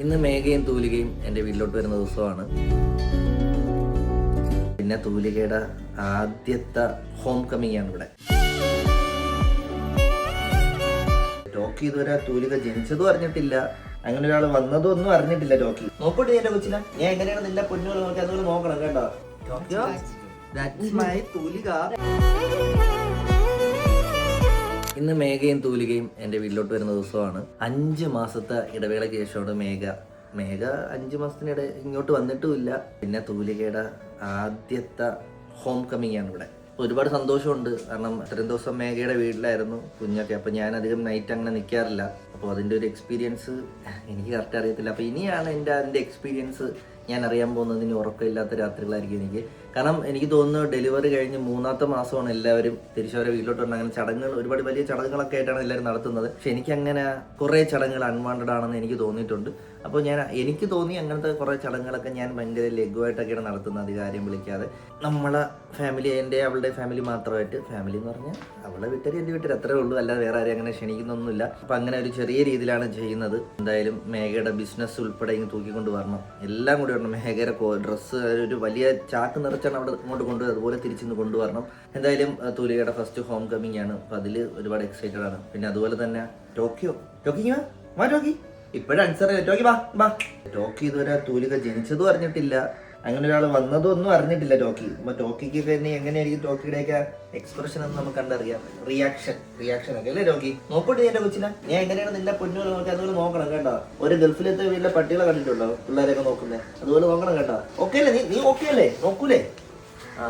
ഇന്ന് മേഘയും തൂലികയും എന്റെ വീട്ടിലോട്ട് വരുന്ന ദിവസമാണ്. പിന്നെ തൂലികയുടെ ആദ്യത്തെ ഹോം കമ്മിങ് ആണ് ഇവിടെ. ടോക്കി ഇതുവരെ തൂലിക ജനിച്ചതും അറിഞ്ഞിട്ടില്ല. അങ്ങനെ ഒരാൾ വന്നതും ഒന്നും അറിഞ്ഞിട്ടില്ല ടോക്കി. നോക്കട്ടെ എന്റെ കൊച്ചിനെ. ഞാൻ എങ്ങനെയാണ് നിന്റെ പൊന്നുകൾ നോക്കി അതുപോലെ നോക്കണം കേട്ടോ. ടോക്കിയോ? ദാറ്റ്സ് മൈ തൂലിക. ഇന്ന് മേഘയും തൂലികയും എന്റെ വീട്ടിലോട്ട് വരുന്ന ദിവസമാണ്. അഞ്ച് മാസത്തെ ഇടവേളയ്ക്ക് ശേഷമാണ് മേഘ. മേഘ അഞ്ച് മാസത്തിനിടെ ഇങ്ങോട്ട് വന്നിട്ടുമില്ല. പിന്നെ തൂലികയുടെ ആദ്യത്തെ ഹോം കമ്മിങ് ആണ് ഇവിടെ. ഒരുപാട് സന്തോഷമുണ്ട്. കാരണം അത്രയും ദിവസം മേഘയുടെ വീട്ടിലായിരുന്നു കുഞ്ഞൊക്കെ. അപ്പോൾ ഞാൻ അധികം നൈറ്റ് അങ്ങനെ നിൽക്കാറില്ല അപ്പോൾ അതിന്റെ ഒരു എക്സ്പീരിയൻസ് എനിക്ക് കറക്റ്റ് അറിയത്തില്ല. അപ്പോൾ ഇനിയാണ് എന്റെ അതിന്റെ എക്സ്പീരിയൻസ് ഞാൻ അറിയാൻ പോകുന്നത്. ഇനി ഉറക്കമില്ലാത്ത രാത്രികളായിരിക്കും എനിക്ക്. കാരണം എനിക്ക് തോന്നുന്നു ഡെലിവറി കഴിഞ്ഞ് മൂന്നാമത്തെ മാസമാണ് എല്ലാവരും തിരിച്ചവരെ വീട്ടിലോട്ട് വരണം. അങ്ങനെ ചടങ്ങുകൾ ഒരുപാട് വലിയ ചടങ്ങുകളൊക്കെ ആയിട്ടാണ് എല്ലാവരും നടത്തുന്നത്. പക്ഷെ എനിക്ക് അങ്ങനെ കുറേ ചടങ്ങുകൾ അൺവാണ്ടഡ് ആണെന്ന് എനിക്ക് തോന്നിയിട്ടുണ്ട്. അപ്പോൾ ഞാൻ എനിക്ക് തോന്നി അങ്ങനത്തെ കുറേ ചടങ്ങുകളൊക്കെ ഞാൻ ഭയങ്കര ലഘുവായിട്ടൊക്കെയാണ് നടത്തുന്നത് അധികാരം വിളിക്കാതെ. നമ്മളെ ഫാമിലി എന്റെ അവളുടെ ഫാമിലി മാത്രമായിട്ട്. ഫാമിലി എന്ന് പറഞ്ഞാൽ അവളെ വീട്ടിൽ എന്റെ വീട്ടിൽ അത്രേ ഉള്ളൂ. അല്ലാതെ വേറെ ആരെയും അങ്ങനെ ക്ഷണിക്കുന്നൊന്നുമില്ല. അപ്പം അങ്ങനെ ഒരു ചെറിയ രീതിയിലാണ് ചെയ്യുന്നത്. എന്തായാലും മേഘയുടെ ബിസിനസ് ഉൾപ്പെടെ ഇങ്ങനെ തൂക്കിക്കൊണ്ട് വരണം. എല്ലാം കൂടി വരണം. മേഘയുടെ ഡ്രസ്സ് ഒരു വലിയ ചാക്ക് നിറച്ചാണ് അവിടെ ഇങ്ങോട്ട് കൊണ്ടുപോയി അതുപോലെ തിരിച്ചിന്ന് കൊണ്ടുവരണം. എന്തായാലും തൂലികയുടെ ഫസ്റ്റ് ഹോം കമ്മിങ് ആണ്. അപ്പം അതിൽ ഒരുപാട് എക്സൈറ്റഡ് ആണ്. പിന്നെ അതുപോലെ തന്നെ ടോക്കിയോ. ടോക്കി വാ. വാ ടോക്കി. ഇപ്പോഴും അൻസർ ടോക്കി വാ വാ. ടോക്കി ഇതുവരെ തൂലിക ജനിച്ചതും അറിഞ്ഞിട്ടില്ല. അങ്ങനെ ഒരാൾ വന്നതൊന്നും അറിഞ്ഞിട്ടില്ല ടോക്കി. അപ്പൊ ടോക്കിക്ക് ഇനി എങ്ങനെയായിരിക്കും ടോക്കിയുടെയൊക്കെ എക്സ്പ്രഷൻ എന്ന് നമുക്ക് കണ്ടറിയാം. റിയാക്ഷൻ റിയാക്ഷൻ ഒക്കെ അല്ലേ ടോക്കി? നോക്കട്ടെ എന്റെ കൊച്ചിനെ. ഞാൻ എങ്ങനെയാണ് നിന്റെ പൊന്നുകൾ നോക്കി? അതുപോലെ നോക്കണം കേട്ടോ. ഒരു ഗൾഫിലത്തെ വീട്ടിലെ പട്ടികളെ കണ്ടിട്ടുണ്ടോ? പിള്ളേരെയൊക്കെ നോക്കുന്നത് അതുപോലെ നോക്കണം കേട്ടോ. ഓക്കെ അല്ലേ? നീ നീ ഓക്കെ അല്ലേ? നോക്കൂലേ? ആ.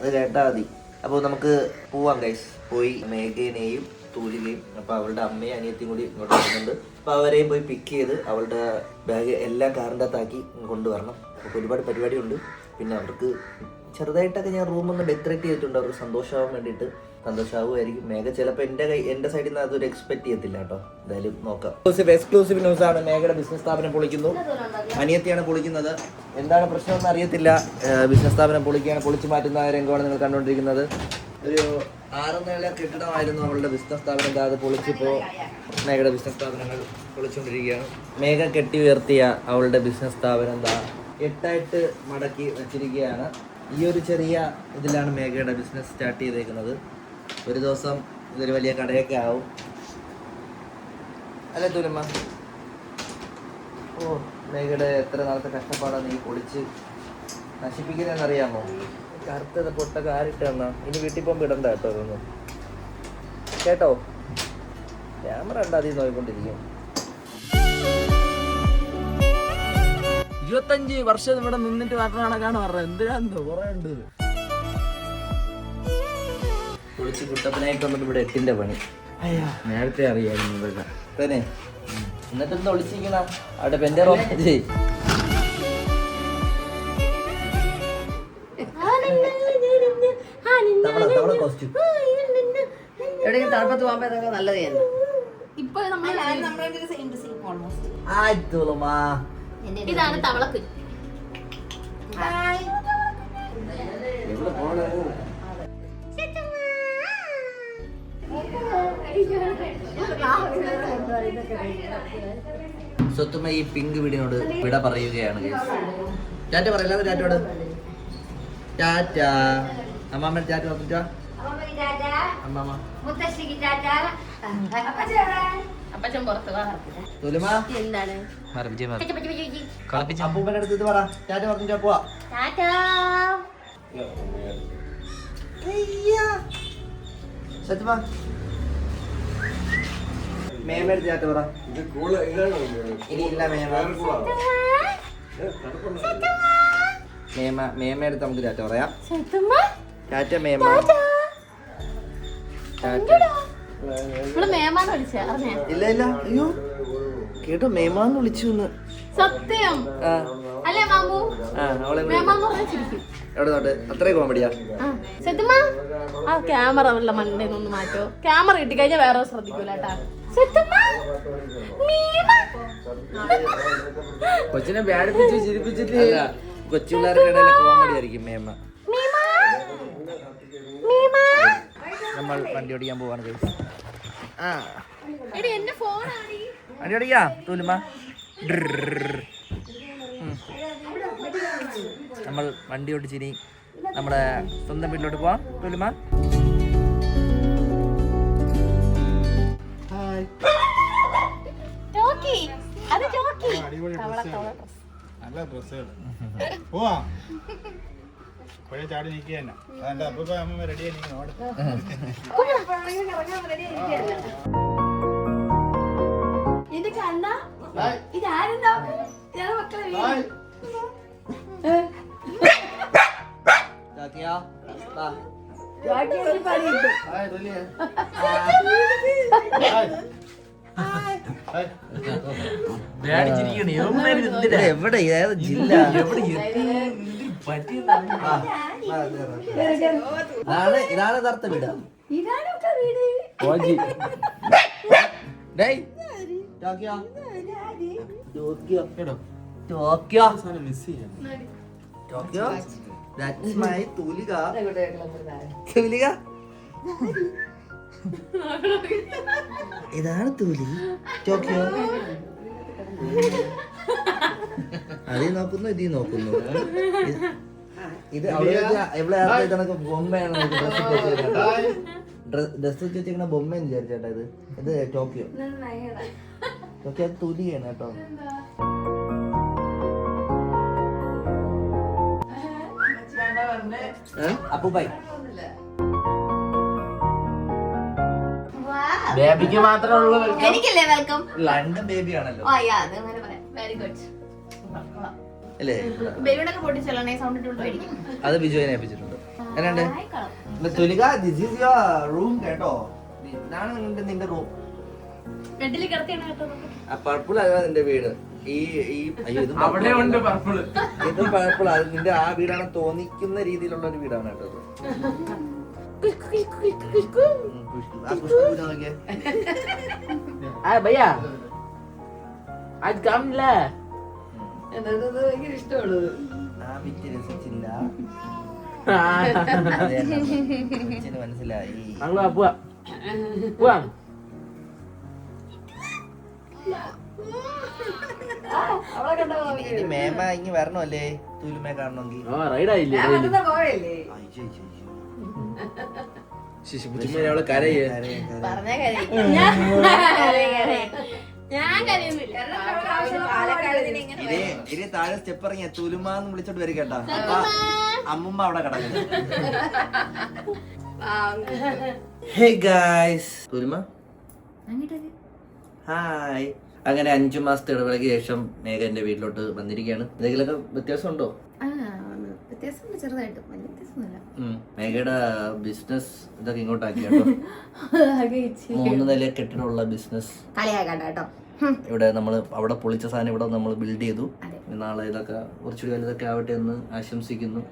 അത് കേട്ടാ മതി. അപ്പോൾ നമുക്ക് പോവാം ഗൈസ് പോയി മേഘേനെയും തൂലികയും അപ്പോൾ അവളുടെ അമ്മയും അനിയത്തിയും കൂടി ഇങ്ങോട്ട് വരുന്നുണ്ട്. അപ്പോൾ അവരെയും പോയി പിക്ക് ചെയ്ത് അവളുടെ ബാഗ് എല്ലാം കാറിന്റെ അകത്താക്കി കൊണ്ടുവരണം. അപ്പോൾ ഒരുപാട് പരിപാടിയുണ്ട്. പിന്നെ അവർക്ക് ചെറുതായിട്ടൊക്കെ ഞാൻ റൂമൊന്ന് ഡെക്കറേറ്റ് ചെയ്തിട്ടുണ്ട്. അവർക്ക് സന്തോഷമാവാൻ വേണ്ടിയിട്ട് സന്തോഷമാവുമായിരിക്കും. മേഘ ചിലപ്പോൾ എന്റെ കൈ എന്റെ സൈഡിൽ നിന്ന് അതൊരു എക്സ്പെക്ട് ചെയ്യത്തില്ല കേട്ടോ. എന്തായാലും നോക്കാം. എക്സ്ക്ലൂസീവ് എക്സ്ക്ലൂസീവ് ന്യൂസ് ആണ്. മേഘയുടെ ബിസിനസ് സ്ഥാപനം പൊളിക്കുന്നു. അനിയത്തിയാണ് പൊളിക്കുന്നത്. എന്താണ് പ്രശ്നമെന്ന് അറിയത്തില്ല. ബിസിനസ് സ്ഥാപനം പൊളിക്കുകയാണ്. പൊളിച്ചു മാറ്റുന്ന രംഗമാണ് നിങ്ങൾ കണ്ടുകൊണ്ടിരിക്കുന്നത്. ഒരു ആറ് കെട്ടിടമായിരുന്നു അവളുടെ ബിസിനസ് സ്ഥാപനം. അത് പൊളിച്ചിപ്പോൾ മേഘയുടെ ബിസിനസ് സ്ഥാപനങ്ങൾ പൊളിച്ചുകൊണ്ടിരിക്കുകയാണ്. മേഘ കെട്ടി ഉയർത്തിയ അവളുടെ ബിസിനസ് സ്ഥാപനം എന്താ എട്ടായിട്ട് മടക്കി വച്ചിരിക്കുകയാണ്. ഈ ഒരു ചെറിയ ഇതിലാണ് മേഘയുടെ ബിസിനസ് സ്റ്റാർട്ട് ചെയ്തേക്കുന്നത്. ഒരു ദിവസം ഇതൊരു വലിയ കടയൊക്കെ ആവും. അല്ലേ തുലമ്മ ഓ മേഘയുടെ എത്ര നാളത്തെ കഷ്ടപ്പാടാണ് നീ പൊളിച്ച് നശിപ്പിക്കുന്നതെന്നറിയാമോ? കറുത്തത് പൊട്ടൊക്കെ ആരിട്ട് തന്നാ ഇനി വീട്ടിൽ പോകുമ്പോൾ ഇടണ്ട കേട്ടോ ഇതൊന്നും കേട്ടോ? ക്യാമറ ഉണ്ടാതി നോയിക്കൊണ്ടിരിക്കും ഇരുപത്തഞ്ച് വർഷം ഇവിടെ നിന്നിട്ട് വരണക്കാണ് പറഞ്ഞത്. എന്തിനാന്ന് കുറെ ഉണ്ട്. പൊളിച്ച് കുട്ടപ്പനായിട്ടുള്ളത് ഇവിടെ എട്ടിന്റെ പണി. അയ്യോ. നേരത്തെ അറിയായിരുന്നു ഇതൊക്കെ തന്നെ. എന്നിട്ട് എന്താ ഒളിച്ചിരിക്കണ? അവിടെ പെന്റെ റോം ചെയ് തണുപ്പത്ത് പോകുമ്പോ ഇതൊക്കെ നല്ലത് തന്നെ ഇപ്പൊ നമ്മൾ ആയിട്ടുള്ളമാ ഇതാണ് തവളക്ക്. സ്വത്തുമ ഈ പിങ്ക് വീടിനോട് വിട പറയുകയാണ് ചാറ്റ പറയല്ലോ ചാറ്റോട് ചാറ്റ അമ്മാമ്മ ചാറ്റ് പറഞ്ഞിട്ടാ അപ്പച്ചൻ പുറത്ത് എന്താണ് അപ്പൂപ്പന്റെ അടുത്ത് ഇത് പറ ടാറ്റ പറഞ്ഞിട്ടാ പോവാ സത്യമാ മേമയുടെ ടാറ്റ പറ ഇനി ഇല്ല മേമ മേമ മേമയുടെ അടുത്ത് നമുക്ക് ചാറ്റ പറയാം ചാറ്റ മേമ ഇല്ല ഇല്ല. അയ്യോ. കേട്ടോ മേമാന്ന് വിളിച്ചു എന്ന്. സത്യം? അല്ലേ മാമു? എവിടെ അത്രയും കോമഡിയാ. ആ, ആ ക്യാമറ വല്ല മണ്ടേന്ന് ഒന്ന് മാറ്റോ. ക്യാമറ കിട്ടി കഴിഞ്ഞാൽ വേറെ ശ്രദ്ധിക്കൂല. കൊച്ചിനെ ബാഡിപ്പിച്ച് ചിരിപ്പിച്ചിട്ട് കൊച്ചു കോമഡി ആയിരിക്കും. മീമ. നമ്മൾ വണ്ടി ഓടിക്കാൻ പോവാണ് ഗൈസ് ആ. വണ്ടി ഓടിക്കാ തൂലുമ നമ്മൾ വണ്ടി ഓടിച്ചിനി നമ്മുടെ സ്വന്തം വീട്ടിലോട്ട് പോവാം. തൂലുമ ജോക്കി നല്ല ഡ്രസ്സുകൾ പോവാ. പഴയ ചാടി നിൽക്കുക തന്നെ അതെന്റെ അമ്മ റെഡിയായി ഇത് കണ്ട ഇതാരെന്താ? ഇതാണ് മക്കളെ വീട്. എവിടെ ഏത് ജില്ല? ഇതാണ് ഇതാണ് യഥാർത്ഥ വീട്. വീട്. ഡേയ്. Tokyo? Tokyo. Tokyo. Tokyo? That's my Thulika. Thulika? ഇതാണ് തൂലി. ടോക്കിയോ? അതീ നോക്കുന്നു ഇതീ നോക്കുന്നു. ഇത് അവിടെ എവിടെ ഇതൊക്കെ ബൊമ്മയാണ് ഡ്രസ് വെച്ചിരിക്കുന്ന ബൊമ്മയെന്ന് വിചാരിച്ചേട്ടാ ഇത്. ഇത് ടോക്കിയോ. ടോക്കിയോ അത് തുലിയാണ് കേട്ടോ. അപ്പൂപ്പായി. ബേബിക്ക് മാത്രമേ ഉള്ളൂ എനിക്കല്ലേ വെൽക്കം. ലണ്ടൻ ബേബി ആണല്ലോ ഓ അങ്ങനെ പറയാം. വെരി ഗുഡ് അല്ലേ? അത് ബിജുവിനെ ഏൽപ്പിച്ചിട്ടുണ്ട്. എന്നുണ്ട് Thulika this is your room കേട്ടോ. ഇതാണ് നിന്റെ റൂം പർപ്പിൾ അല്ല നിന്റെ വീട്. ഈ ഈ അയ്യോ ഇത് അവിടെ ഉണ്ട് പർപ്പിൾ ഇത് പർപ്പിൾ അത് നിന്റെ ആ വീടാണ് തോന്നിക്കുന്ന രീതിയിലുള്ള ഒരു വീടാണ് കേട്ടോ ആ പൂജ നോക്കിയേ. ആ ഭയങ്കര ഇഷ്ടമുള്ളത് ആ വിറ്റ് രസിച്ചില്ല. ആ, അതെ, അച്ഛന് മനസ്സിലായി. അങ്ങ് വാ, പോവാം. പോവാം. അവളെ കണ്ടോ ഇനി മേമ ഇങ്ങ് വരണമല്ലേ? തുലുമേ കാണണമെങ്കിൽ. ആ റൈഡായില്ലേ ഞാൻ പോയല്ലേ. അവളെ കരയേ. പറഞ്ഞ കരയും. ഞാൻ കരയും, കരയും. ഞാൻ കരയുന്നില്ല. ഇതേ താഴെ സ്റ്റെപ്പ് ഇറങ്ങിയ തുലുമാന്ന് വിളിച്ചോട്ട് വരും കേട്ടാ. അപ്പൊ അമ്മുമ്മ അവിടെ കിടക്കുന്നു. Hey guys തുലുമ? ഹായ് അങ്ങനെ അഞ്ചു മാസത്തെ ഇടവേളയ്ക്ക് ശേഷം മേഘ എന്റെ വീട്ടിലോട്ട് വന്നിരിക്കുകയാണ്. എന്തെങ്കിലുമൊക്കെ വ്യത്യാസമുണ്ടോ? വ്യത്യാസം ചെറുതായിട്ട്. വലിയ വ്യത്യാസമൊന്നുമില്ല. മേഘയുടെ ബിസിനസ് ഇതൊക്കെ ഇങ്ങോട്ടാക്കി കേട്ടോ? മൂന്ന് നില കെട്ടിടമുള്ള ബിസിനസ് കളിയാക്കണ്ട കേട്ടോ. ഇവിടെ നമ്മൾ അവിടെ പൊളിച്ച സാധനം ഇവിടെ നമ്മൾ ബിൽഡ് ചെയ്തു. നാളെ ഇതൊക്കെ കുറച്ചുകൂടി വലുതൊക്കെ ആവട്ടെ എന്ന് ആശംസിക്കുന്നു.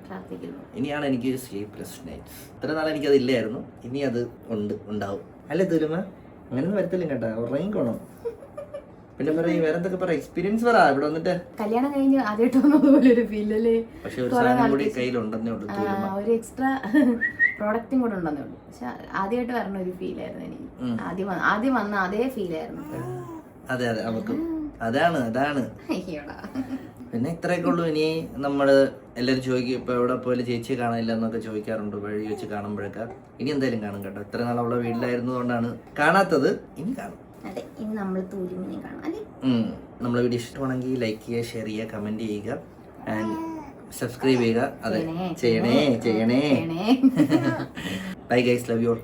ഇനിയാണ് എനിക്ക് സ്ലീപ്ലെസ് നൈറ്റ്സ് ഇത്ര നാളെ എനിക്കത് ഇല്ലായിരുന്നു ഇനി അത് ഉണ്ട് ഉണ്ടാവും. അല്ലേ തുരുമ? അങ്ങനെയൊന്നും വരത്തില്ല കേട്ടോ. ഉറങ്ങിക്കോണം പിന്നെ പറയും വേറെ എന്തൊക്കെ പറ എക്സ്പീരിയൻസ് പറ. ഇവിടെ വന്നിട്ട്. കല്യാണം കഴിഞ്ഞ് ആദ്യമായിട്ട് വന്നതുപോലെ ഒരു ഫീൽ അല്ലേ? പക്ഷെ ഒരു സാധനം കൂടി കയ്യിലുണ്ടെന്നേ ഉള്ളൂ ഒരു എക്സ്ട്രാ പ്രോഡക്റ്റും കൂടെ ഉണ്ടെന്നേ ഉള്ളൂ. പക്ഷെ ആദ്യമായിട്ട് വരണ ഒരു ഫീൽ ആയിരുന്നു എനിക്ക്. ആദ്യം ആദ്യം വന്ന അതേ ഫീൽ ആയിരുന്നു. അതെ അതെ നമുക്ക് അതാണ് അതാണ്. പിന്നെ ഇത്രയൊക്കെ ഉള്ളൂ. ഇനി നമ്മൾ എല്ലാവരും ചോദിക്കും ഇപ്പൊ എവിടെ പോയാലും ചേച്ചിയെ കാണാനില്ല എന്നൊക്കെ ചോദിക്കാറുണ്ട് വഴി വെച്ച് കാണുമ്പോഴൊക്കെ. ഇനി എന്തായാലും കാണും കേട്ടോ. ഇത്ര നാൾ അവളെ വീട്ടിലായിരുന്നതുകൊണ്ടാണ് കാണാത്തത്. ഇനി കാണും. അതെ ഇനി നമ്മൾ കാണാം അല്ലേ. നമ്മളെ വീഡിയോ ഇഷ്ടമാണെങ്കിൽ ലൈക്ക് ചെയ്യുക ഷെയർ ചെയ്യുക കമന്റ് ചെയ്യുക ആൻഡ് സബ്സ്ക്രൈബ് ചെയ്യുക. അതെ ചെയ്യണേ. ചെയ്യണേ ചെയ്യണേ. Bye guys love you all